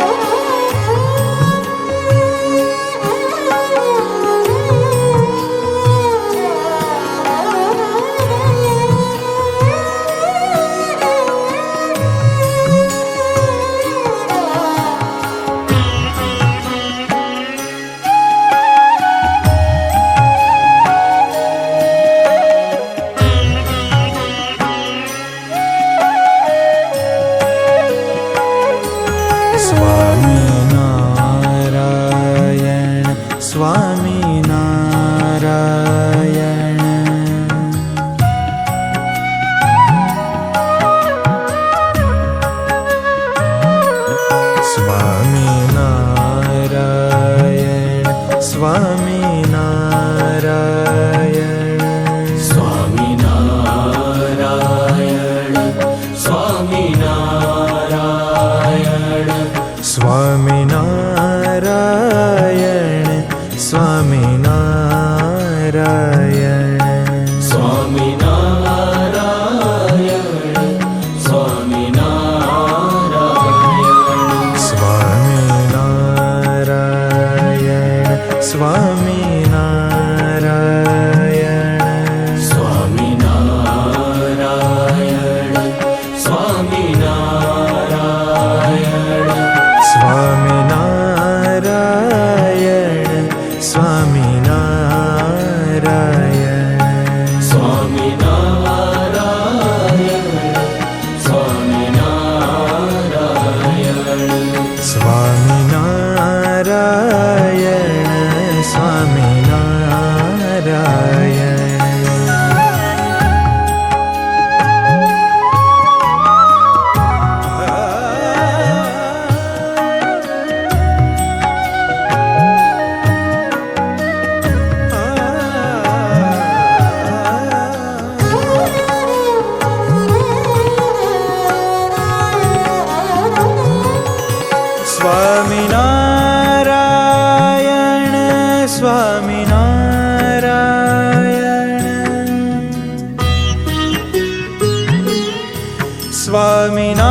Oh. Swami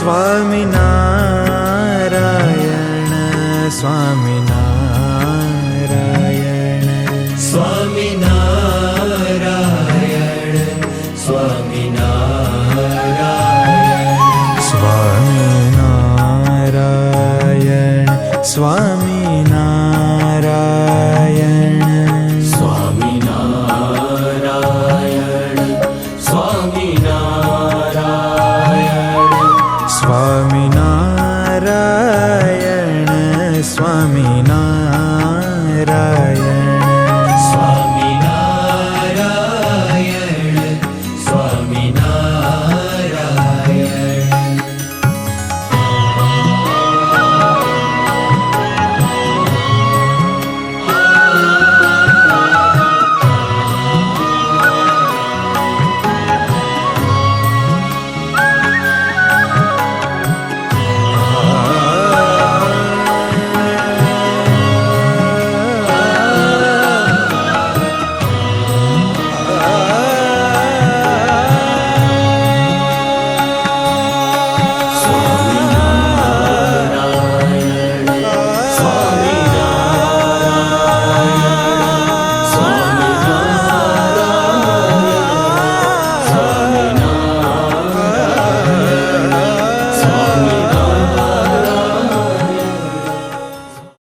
Swaminarayan Swaminarayan Swaminarayan Swaminarayan Swaminarayan Swami Swami